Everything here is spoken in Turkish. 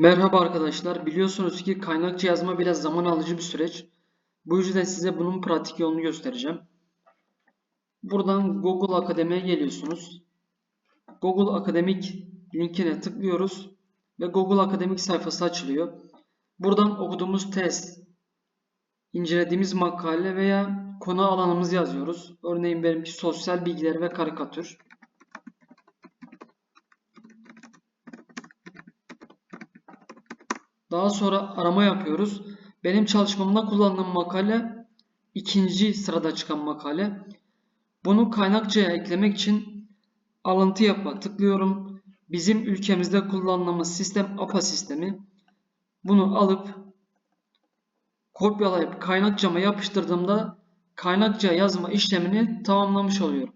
Merhaba arkadaşlar. Biliyorsunuz ki kaynakça yazma biraz zaman alıcı bir süreç. Bu yüzden size bunun pratik yolunu göstereceğim. Buradan Google Akademi'ye geliyorsunuz. Google Akademik linkine tıklıyoruz ve Google Akademik sayfası açılıyor. Buradan okuduğumuz test, incelediğimiz makale veya konu alanımızı yazıyoruz. Örneğin benimki sosyal bilgiler ve karikatür. Daha sonra arama yapıyoruz. Benim çalışmamda kullandığım makale ikinci sırada çıkan makale. Bunu kaynakçaya eklemek için alıntı yapma tıklıyorum. Bizim ülkemizde kullandığımız sistem APA sistemi. Bunu alıp kopyalayıp kaynakçama yapıştırdığımda kaynakça yazma işlemini tamamlamış oluyorum.